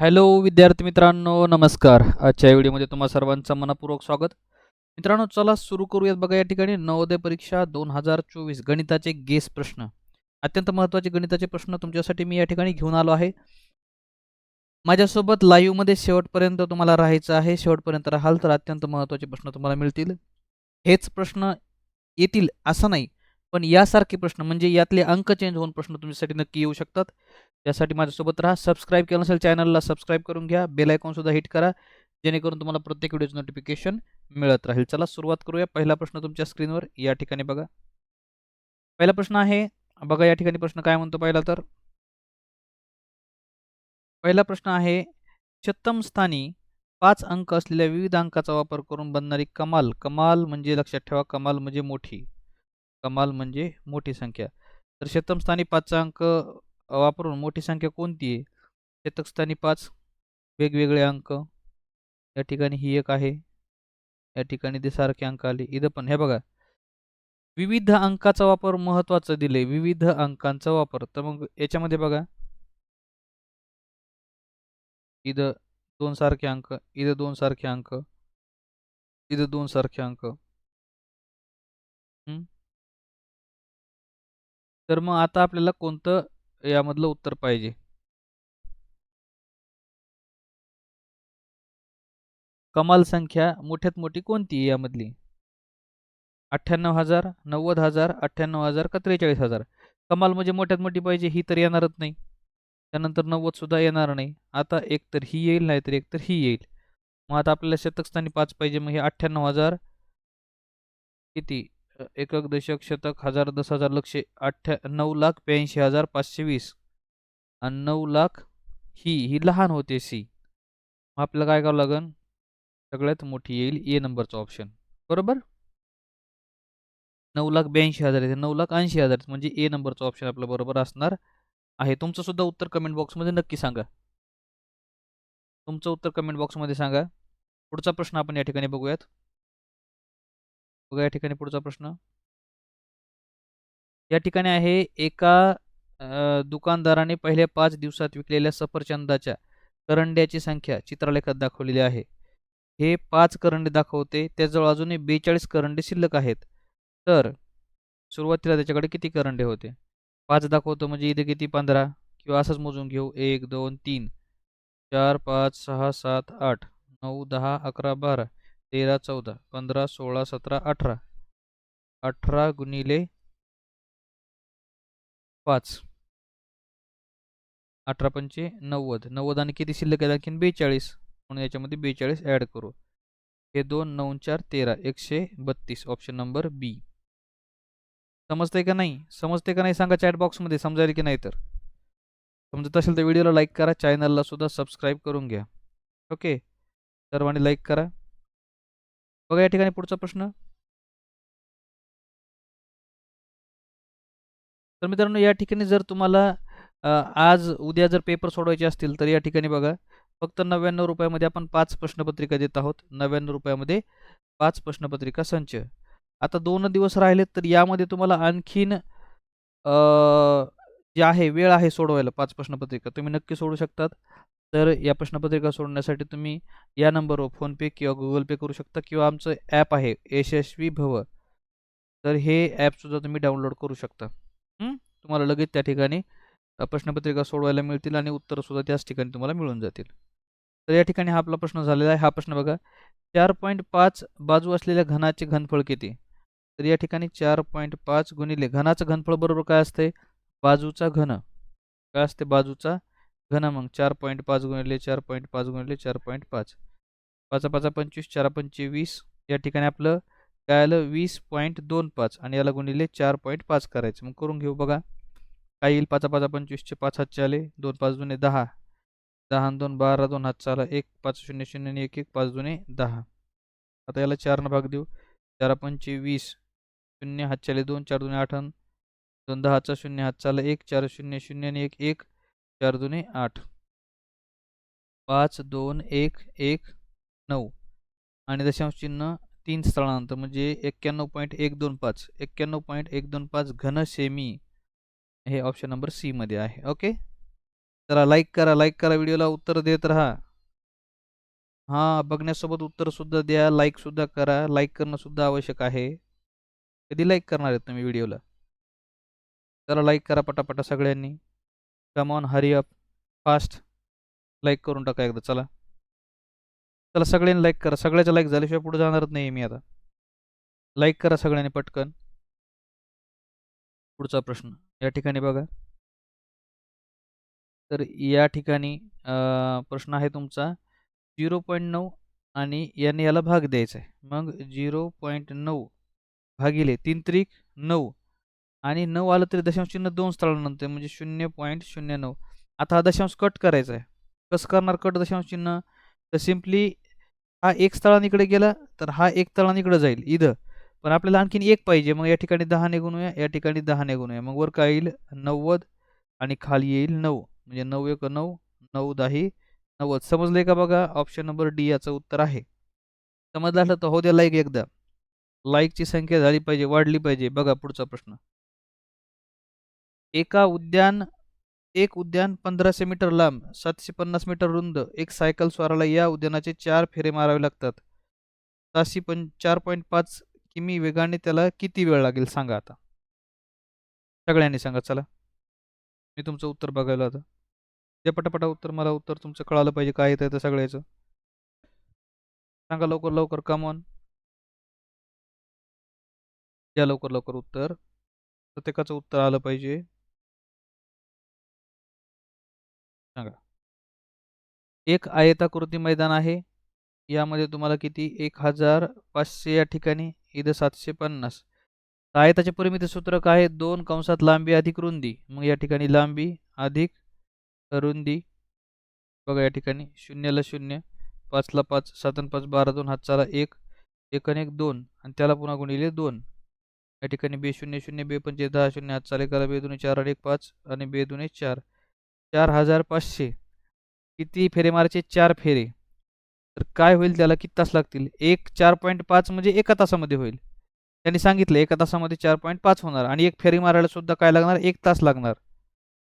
Hello विद्यार्थी मित्रांनो नमस्कार. आजच्या व्हिडिओमध्ये तुम्हा सर्वांचं मनपूर्वक स्वागत. मित्रांनो चला सुरू करूयात बघा या ठिकाणी. नवोदय परीक्षा दोन हजार चोवीस गणिताचे गेस प्रश्न. अत्यंत महत्त्वाचे गणिताचे प्रश्न तुमच्यासाठी मी या ठिकाणी घेऊन आलो आहे. माझ्यासोबत लाईव्हमध्ये शेवटपर्यंत तुम्हाला राहायचं आहे. शेवटपर्यंत राहाल तर अत्यंत महत्त्वाचे प्रश्न तुम्हाला मिळतील. हेच प्रश्न येतील असं नाही. पण यासारखे प्रश्न म्हणजे यातले अंक चेंज होऊन प्रश्न तुमच्यासाठी नक्की येऊ शकतात. त्यासाठी माझ्यासोबत राहा सबस्क्राईब केलं नसेल चॅनलला सबस्क्राईब करून घ्या बेल सुद्धा हिट करा जेणेकरून तुम्हाला प्रत्येक व्हिडिओचं नोटिफिकेशन मिळत राहील. चला सुरुवात करूया. पहिला प्रश्न तुमच्या स्क्रीनवर या ठिकाणी बघा. पहिला प्रश्न आहे बघा या ठिकाणी प्रश्न काय म्हणतो पहिला तर. पहिला प्रश्न आहे छत्तम स्थानी पाच अंक असलेल्या विविध अंकाचा वापर करून बनणारी कमाल. कमाल म्हणजे लक्षात ठेवा कमाल म्हणजे मोठी. कमाल म्हणजे मोठी संख्या. तर शतमस्थानी पाचचा अंक वापरून मोठी संख्या कोणती आहे? शतकस्थानी पाच वेगवेगळे अंक. या ठिकाणी ही एक आहे. या ठिकाणी ते सारखे अंक आले. इथं पण हे बघा. विविध अंकाचा वापर महत्त्वाचा दिले विविध अंकांचा वापर. तर मग याच्यामध्ये बघा. इथं दोन सारखे अंक इथं दोन सारखे अंक इथं दोन सारखे अंक. तर मग आता आपल्याला कोणतं यामधलं उत्तर पाहिजे? कमाल संख्या मोठ्यात मोठी कोणती आहे यामधली? अठ्ठ्याण्णव हजार नव्वद हजार अठ्ठ्याण्णव हजार का त्रेचाळीस हजार? कमाल म्हणजे मोठ्यात मोठी पाहिजे ही तर येणारच नाही. त्यानंतर नव्वद सुद्धा येणार नाही. आता एक तर ही येईल नाही तर एक तर ही येईल. मग आता आपल्याला शतकस्थानी पाच पाहिजे मग हे अठ्ठ्याण्णव हजार किती? एकक दशक शतक हजार दस हजार लक्षे अठ्ठ्या नऊ लाख ब्याऐंशी हजार पाचशे वीस. आणि नऊ लाख ही ही लहान होते सी मग आपल्याला काय करावं लागेल सगळ्यात मोठी येईल ए नंबरचं ऑप्शन बरोबर? नऊ लाख ब्याऐंशी हजार येते नऊ लाख ऐंशी हजार म्हणजे ए नंबरचं ऑप्शन आपलं बरोबर असणार आहे. तुमचं सुद्धा उत्तर कमेंट बॉक्समध्ये नक्की सांगा. तुमचं उत्तर कमेंट बॉक्समध्ये सांगा. पुढचा प्रश्न आपण या ठिकाणी बघूयात. बघा या ठिकाणी पुढचा प्रश्न. या ठिकाणी आहे एका दुकानदाराने पहिल्या पाच दिवसात विकलेल्या सफरचंदाच्या करंड्याची संख्या चित्रलेखात दाखवलेली आहे. हे पाच करंडे दाखवते त्याजवळ अजूनही बेचाळीस करंडे शिल्लक आहेत. तर सुरुवातीला त्याच्याकडे किती करंडे होते? पाच दाखवतो म्हणजे इथे किती? पंधरा. किंवा असंच मोजून घेऊ. एक दोन तीन. चार पाच सहा सात आठ नऊ दहा अकरा बारा. तेरा चौदा पंधरा सोळा सतरा अठरा. अठरा गुणिले पाच. अठरा पंचे नव्वद. नव्वद आणि किती शिल्लक आहे आणखीन? बेचाळीस. म्हणून याच्यामध्ये बेचाळीस ॲड करू. हे दोन नऊ चार तेरा एकशे बत्तीस. ऑप्शन नंबर बी समजते का नाही? समजते का नाही सांगा चॅट बॉक्समध्ये समजायला की नाही तर? समजत असेल तर व्हिडिओला लाईक करा. चॅनलला सुद्धा सबस्क्राईब करून घ्या. ओके सर्वांनी लाईक करा. बघा या ठिकाणी पुढचा प्रश्न. तर मित्रांनो या ठिकाणी जर तुम्हाला आज उद्या जर पेपर सोडवायचे असतील तर या ठिकाणी बघा फक्त नव्याण्णव रुपयामध्ये आपण पाच प्रश्नपत्रिका देत आहोत. नव्याण्णव रुपयामध्ये पाच प्रश्नपत्रिका संच. आता दोन दिवस राहिलेत तर यामध्ये तुम्हाला आणखीन जे आहे वेळ आहे सोडवायला पाच प्रश्नपत्रिका. तुम्ही नक्की सोडू शकतात. तर या प्रश्नपत्रिका सोडण्यासाठी तुम्ही या नंबरवर फोनपे किंवा गुगल पे करू शकता किंवा आमचं ॲप आहे यशस्वी भव. तर हे ॲपसुद्धा तुम्ही डाउनलोड करू शकता. तुम्हाला लगेच त्या ठिकाणी प्रश्नपत्रिका सोडवायला मिळतील आणि उत्तरंसुद्धा त्याच ठिकाणी तुम्हाला मिळून जातील. तर या ठिकाणी हा आपला प्रश्न झालेला आहे. हा प्रश्न बघा. चार पॉईंट पाच बाजू असलेल्या घनाचे घनफळ किती? तर या ठिकाणी चार पॉईंट पाच गुणिले घनाचं घनफळ बरोबर काय असते बाजूचा घन. काय असते बाजूचा घन मग चार पॉईंट पाच गुणिले चार पॉईंट पाच गुणिले चार पॉईंट पाच. पाचा पाच पंचवीस चार पंचवीस या ठिकाणी आपलं काय आलं? वीस पॉईंट दोन पाच आणि याला गुणिले चार पॉईंट पाच करायचं. मग करून घेऊ बघा. काय येईल? पाच पाच पंचवीसचे पाच हातचे आले दोन पाच जुने दहा. दहा दोन बारा दोन हात आला एक पाच शून्य शून्य आणि एक एक पाच जुने दहा. आता याला चारनं भाग देऊ. चार पंचे वीस. शून्य हातच्याले दोन चार जुने आठ दोन दहाचा शून्य हात आला एक चार शून्य शून्य आणि एक एक. चार दुने आठ. पाच दोन एक एक नऊ. आणि दशांश चिन्ह तीन स्थळानंतर म्हणजे एक्क्याण्णव पॉईंट एक दोन पाच. एक्क्याण्णव पॉईंट एक दोन पाच घन सेमी हे ऑप्शन नंबर सी मध्ये आहे. ओके चला लाईक करा लाईक करा व्हिडिओला उत्तर देत राहा. हां बघण्यासोबत उत्तर सुद्धा द्या लाईक सुद्धा करा. लाईक करणं सुद्धा आवश्यक आहे. कधी लाईक करणार आहेत तुम्ही व्हिडिओला चला लाईक करा पटापटा सगळ्यांनी. Come on hurry up fast like करून टाका एकदा चला. चला सगळ्यांनी लाईक करा. सगळ्याच्या लाईक झाल्याशिवाय पुढे जाणारच नाही मी आता. लाईक करा सगळ्यांनी पटकन. पुढचा प्रश्न. या ठिकाणी बघा. तर या ठिकाणी प्रश्न आहे तुमचा. झिरो पॉईंट नऊ आणि याने याला भाग द्यायचा आहे. मग झिरो पॉईंट नऊ भागिले तीन त्रिक नऊ. आणि नऊ आलं तरी दशांश चिन्ह दोन स्थळानंतर म्हणजे शून्य पॉईंट शून्य नऊ. आता हा दशांश कट करायचा आहे. कसं करणार कट दशांश चिन्ह? तर सिम्पली हा एक स्थळान इकडे गेला तर हा एक स्थळान इकडे जाईल इथं. पण आपल्याला आणखीन एक पाहिजे मग या ठिकाणी दहा गुणूया या ठिकाणी दहा गुणूया मग वर काय येईल? नव्वद आणि खाली येईल नऊ. म्हणजे नऊ एक नऊ नऊ दही नव्वद. समजलंय का बघा? ऑप्शन नंबर डी याचं उत्तर आहे. समजलं असलं तर हो द्या लाईक एकदा. लाईकची संख्या झाली पाहिजे वाढली पाहिजे. बघा पुढचा प्रश्न. एका उद्यान एक उद्यान पंधराशे मीटर लांब सातशे पन्नास मीटर रुंद एक सायकल स्वाराला या उद्यानाचे चार फेरे मारावे लागतात. ताशी पण चार पॉईंट पाच किमी वेगाने त्याला किती वेळ लागेल सांगा आता. सगळ्यांनी सांगा चला. मी तुमचं उत्तर बघायला आता. जे पटापटा उत्तर मला उत्तर तुमचं कळालं पाहिजे काय येतं ते सगळ्याचं. सांगा लवकर लवकर कमॉन या लवकर लवकर उत्तर. प्रत्येकाचं उत्तर आलं पाहिजे. सांगा. एक आयताकृती मैदान आहे. यामध्ये तुम्हाला किती? एक हजार पाचशे या ठिकाणी इथं सातशे पन्नास. आयताचे परिमिती सूत्र काय? आहे दोन कंसात लांबी अधिक रुंदी. मग या ठिकाणी लांबी अधिक रुंदी. बघा या ठिकाणी शून्यला शून्य पाचला पाच सात आणि पाच बारा दोन हात चाला एक एक आणि एक दोन. आणि त्याला पुन्हा गुणिले दोन. या ठिकाणी बे शून्य शून्य बे पंचे दहा शून्य हात चाले करा बे दोन्ही चार आणि एक पाच आणि बे दोन्ही चार. चार हजार पाचशे. किती फेरे मारायचे? चार फेरे. तर काय होईल त्याला? किती तास लागतील? एक चार पॉईंट पाच म्हणजे एका तासामध्ये होईल. त्यांनी सांगितलं एका तासामध्ये चार पॉईंट पाच होणार आणि एक फेरी मारायला सुद्धा काय लागणार? एक तास लागणार.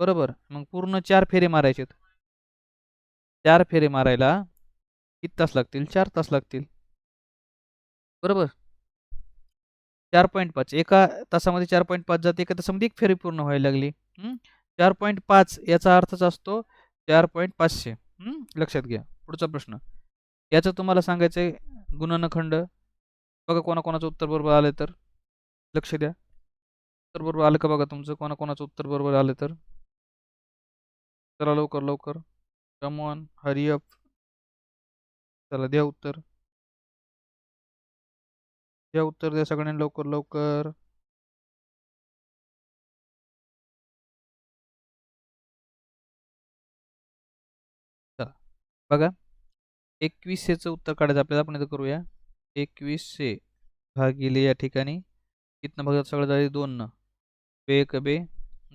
बरोबर? मग पूर्ण चार फेरे मारायचे चार फेरे मारायला किती तास लागतील? चार तास लागतील. बरोबर? चार पॉईंट पाच. एका तासामध्ये चार पॉईंट पाच जाते एका तासामध्ये एक फेरी पूर्ण व्हायला लागली. चार पॉईंट पाच याचा अर्थच असतो चार पॉईंट पाचशे. लक्षात घ्या. पुढचा प्रश्न. याचं तुम्हाला सांगायचं आहे गुणनखंड. बघा कोणाकोणाचं उत्तर बरोबर आलं तर. लक्ष द्या. उत्तर बरोबर आलं का बघा तुमचं? कोणाकोणाचं उत्तर बरोबर आलं तर? चला लवकर लवकर. कमॉन हरिअप चला द्या उत्तर. द्या उत्तर द्या सगळ्यांनी लवकर लवकर. बघा एकवीसशेचं उत्तर काढायचं आपल्याला आपण इथं करूया. एकवीसशे भागिले या ठिकाणी इथनं बघा सगळं झाले? दोन. बे एक बे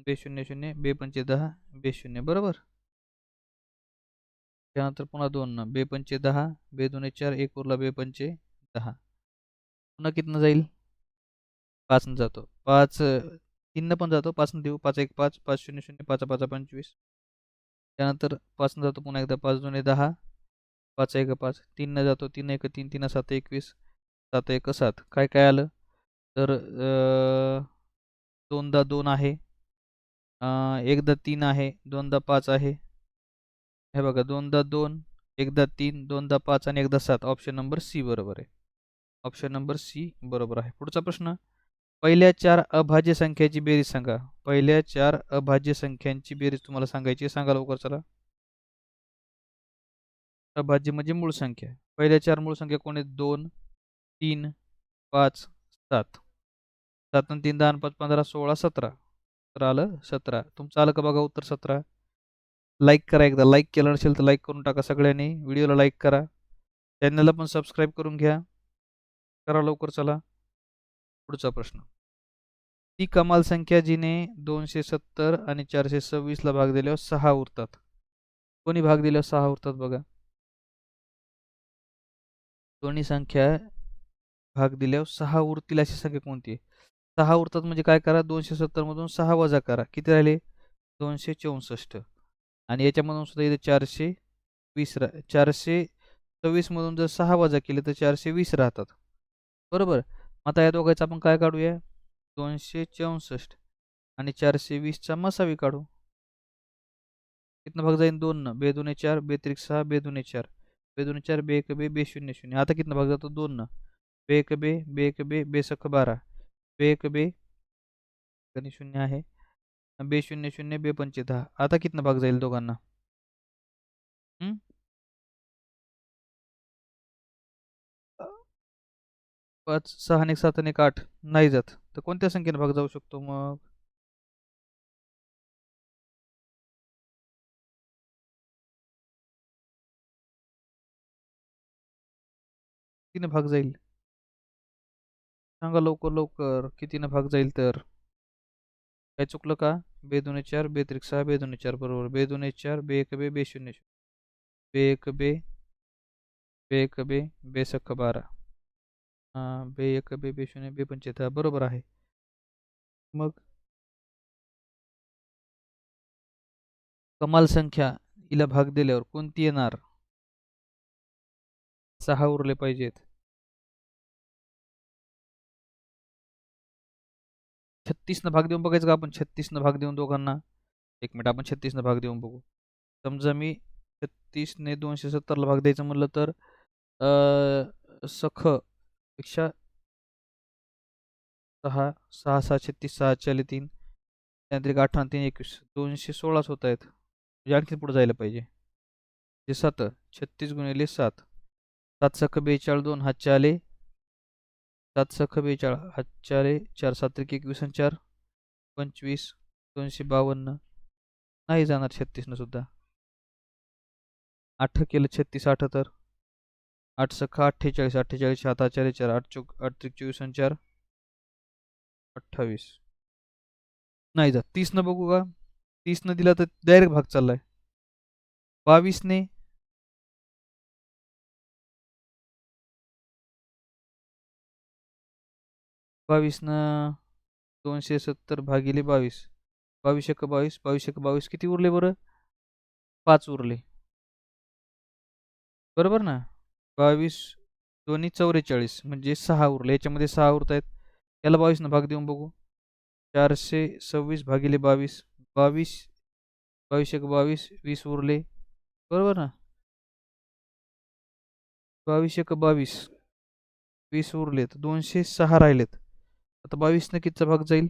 बे शून्य शून्य बे पंचे दहा बे शून्य बरोबर? त्यानंतर पुन्हा दोन. बे पंचे दहा बे दोन चार एक उरला बे पंचे दहा. पुन्हा कितनं जाईल? पाचनं जातो. पाच तीननं पण जातो. पाचनं देऊ. पाच एक पाच पाच शून्य शून्य पाच पाच पंचवीस. त्यानंतर पाचनं जातो पुन्हा एकदा पाच दोन दहा. पाच एक पाच. तीननं जातो. तीन एक तीन तीन सात एकवीस. सात एक सात. काय काय आलं? तर दोनदा दोन आहे. एकदा तीन आहे. दोनदा पाच आहे. हे बघा दोनदा दोन एकदा तीन दोनदा पाच आणि एकदा सात. ऑप्शन नंबर सी बरोबर आहे. ऑप्शन नंबर सी बरोबर आहे. पुढचा प्रश्न. पहिल्या चार अभाज्य संख्याची बेरीज सांगा. पहिल्या चार अभाज्य संख्यांची बेरीज तुम्हाला सांगायची सांगा लवकर चला. अभाज्य म्हणजे मूळ संख्या. पहिल्या चार मूळ संख्या कोण आहेत? दोन तीन पाच सात. सात आणि तीन दहा पाच पंधरा सोळा सतरा. तर आलं? सतरा. तुमचं आलं का बघा उत्तर सतरा? लाईक करा एकदा. लाईक केलं नसेल तर लाईक करून टाका सगळ्यांनी. व्हिडिओला लाईक करा. चॅनलला पण सबस्क्राईब करून घ्या. करा लवकर चला. पुढचा प्रश्न. ती कमाल संख्या जिने दोनशे सत्तर आणि चारशे सव्वीसला भाग दिल्यावर सहा उरतात. कोणी भाग दिल्यावर सहा उरतात बघा. दोन्ही संख्या भाग दिल्यावर सहा उरतील अशी संख्या कोणती आहे? सहा उरतात म्हणजे काय करा? दोनशे सत्तरमधून सहा वजा करा. किती राहिले? दोनशे चौसष्ट. आणि याच्यामधून सुद्धा इथे चारशे वीस रा चारशे सव्वीसमधून जर सहा वजा केले तर चारशे वीस राहतात. बरोबर? आता या दोघांचं आपण काय काढूया? दोनशे चौसष्ट आणि चारशे वीसचा मसावी काढू. कितना भाग जाईल दोन न. बे चार बे त्रिक सहा बे दुने चार. बे दुने चार बे एक बे बे शून्य शून्य. आता कितना भाग जातो? दोन न. बे एक बे बे एक बे बे सख बारा. बे एक बे आणि शून्य आहे. बे शून्य शून्य बे पंचे दहा. आता कितना भाग जाईल दोघांना? पाच सहा आणि सात आणि आठ नाही जात. तर कोणत्या संख्येने भाग जाऊ शकतो मग? कितीने भाग जाईल? सांगा लवकर लवकर. कितीने भाग जाईल तर? काय चुकलं का? बे दोन चार, बे त्रिक सहा, बे दोन चार बरोबर. बे दोन चार, बे एक, बे बे शून्य बे एक, बे. बे एक, बे. बे सख्ख बारा. बे एक बे बे शून्य बे पंचे बरोबर आहे. मग? कमाल संख्या हिला भाग दिल्यावर कोणती येणार? सहा उरले पाहिजेत. छत्तीस न भाग देऊन बघायचं का आपण? छत्तीसनं भाग देऊन दोघांना? एक मिनिट आपण छत्तीस न भाग देऊन बघू. समजा मी छत्तीसने दोनशे सत्तरला भाग द्यायचं म्हणलं तर अं, सख पेक्षा सहा सहा सहा छत्तीस सहा चाले तीन. त्यानंतर अठरा तीन एकवीस दोनशे सोळाच होत आहेत. म्हणजे आणखी पुढे जायला पाहिजे. ते सात छत्तीस गुणिले सात. सात सख बेचाळ दोन हातचे आले. सात सख बेचाळ हातचे आले. चार सात एकवीस आणि चार. पंचवीस दोनशे बावन्न. नाही जाणार छत्तीसनं सुद्धा. आठ केलं छत्तीस आठ आठ सखा अठ्ठेचाळीस अठ्ठेचाळीस सात आठ चार चार आठ चौक आठ त्रिक चोवीस आणि चार अठ्ठावीस. नाही जात. तीसनं बघू का? तीसनं दिला तर डायरेक्ट भाग चाललाय. बावीसने बावीसनं दोनशे सत्तर भागिले बावीस. बावीस एक बावीस बावीस एक बावीस किती उरले बरं? पाच उरले. बरोबर ना? बावीस दोन्ही चौवेचाळीस म्हणजे सहा उरले. याच्यामध्ये सहा उरत आहेत याला बावीसनं भाग देऊन बघू. चारशे सव्वीस भागिले बावीस बावीस बावीस एक बावीस वीस उरले. बरोबर ना? बावीस एक बावीस वीस उरलेत. दोनशे सहा राहिलेत. आता बावीसनं कितीचा भाग जाईल?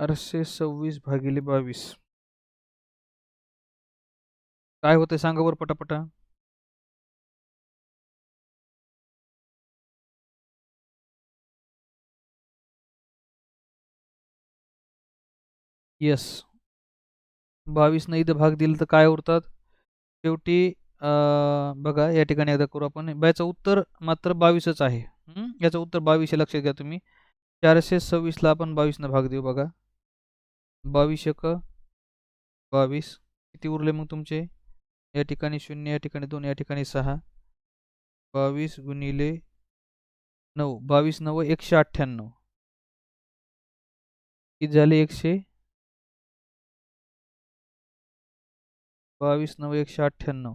आठशे सव्वीस भागिले बावीस. काय होतंय सांगा बरं पटापटा. येस बावीसनं इथं भाग दिला तर काय उरतात? शेवटी बघा या ठिकाणी एकदा करू आपण. याचं उत्तर मात्र बावीसच आहे. याचं उत्तर बावीस लक्षात घ्या तुम्ही. चारशे सव्वीसला आपण बावीसनं भाग देऊ बघा. बावीस एक. बावीस. किती उरले मग तुमचे? या ठिकाणी शून्य या ठिकाणी दोन या ठिकाणी सहा. बावीस गुणिले नऊ. बावीस नऊ एकशे अठ्ठ्याण्णव. किती झाले एकशे? बावीस नऊ एकशे अठ्ठ्याण्णव.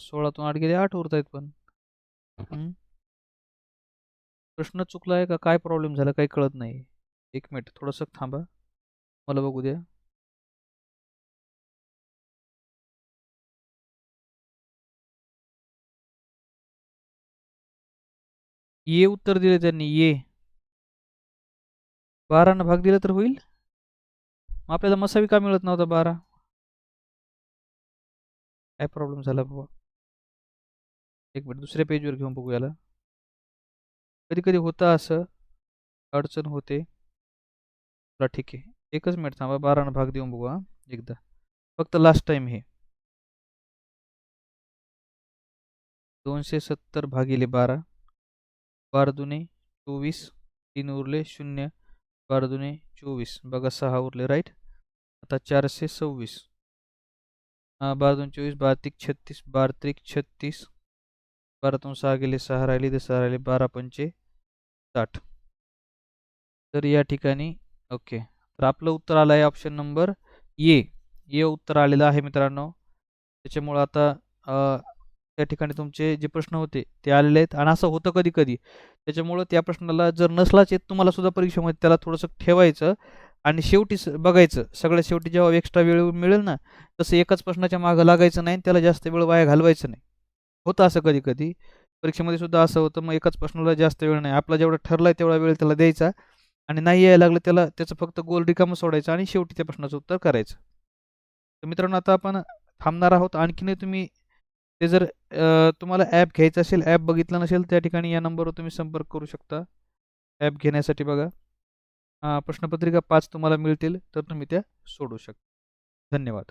सोळातून आठ गेले आठ उरत आहेत पण प्रश्न चुकला आहे का? काय प्रॉब्लेम झाला? काही कळत नाही. एक मिनिट थोडंसं थांबा. मला बघू द्या. ये उत्तर दिले त्यांनी ये. बारानं भाग दिला तर होईल? मग आपल्याला मसावी का मिळत नव्हता बारा? काय प्रॉब्लेम झाला बाबा? एक मिनिट दुसऱ्या पेजवर घेऊन बघू याला कधी कधी होतं असं अडचण होते. चला ठीक आहे. एकच मिनिट थांबा बारानं भाग देऊन बघू हा एकदा. फक्त लास्ट टाइम हे. दोनशे सत्तर भागिले बारा. बारा दुने चोवीस तीन उरले शून्य. बारा दुने चोवीस. बघा सहा उरले राईट आता चारशे सव्वीस. अं, बारा दोन चोवीस बारा त्रिक छत्तीस बारा त्रिक छत्तीस. बारातून सहा गेले सहा राहिले ते सहा राहिले बारा पंचे साठ. तर या ठिकाणी ओके. तर आपलं उत्तर आलं आहे ऑप्शन नंबर ए ए उत्तर आलेलं आहे मित्रांनो. त्याच्यामुळं आता त्या ठिकाणी तुमचे जे प्रश्न होते ते आलेले आहेत. आणि असं होतं कधी कधी त्याच्यामुळं त्या प्रश्नाला जर नसलाच येत तुम्हाला सुद्धा परीक्षेमध्ये त्याला थोडंसं ठेवायचं आणि शेवटी स- बघायचं. सगळ्या शेवटी जेव्हा एक्स्ट्रा वेळ मिळेल ना तसं एकाच प्रश्नाच्या मागं लागायचं नाही त्याला जास्त वेळ वाया घालवायचं नाही. होतं असं कधी कधी परीक्षेमध्ये सुद्धा असं होतं मग एकाच प्रश्नाला जास्त वेळ नाही. आपला जेवढा ठरला आहे तेवढा वेळ त्याला द्यायचा. आणि नाही यायला लागलं त्याला त्याचं फक्त गोल रिकामं सोडायचं आणि शेवटी त्या प्रश्नाचं उत्तर करायचं. तर मित्रांनो आता आपण थांबणार आहोत. आणखीनही तुम्ही ते जर तुम्हाला ॲप घ्यायचं असेल ॲप बघितलं नसेल त्या ठिकाणी या नंबरवर तुम्ही संपर्क करू शकता. ॲप घेण्यासाठी बघा. प्रश्नपत्रिका पाच तुम्हाला मिळतील तर तुम्ही त्या सोडू शकता धन्यवाद.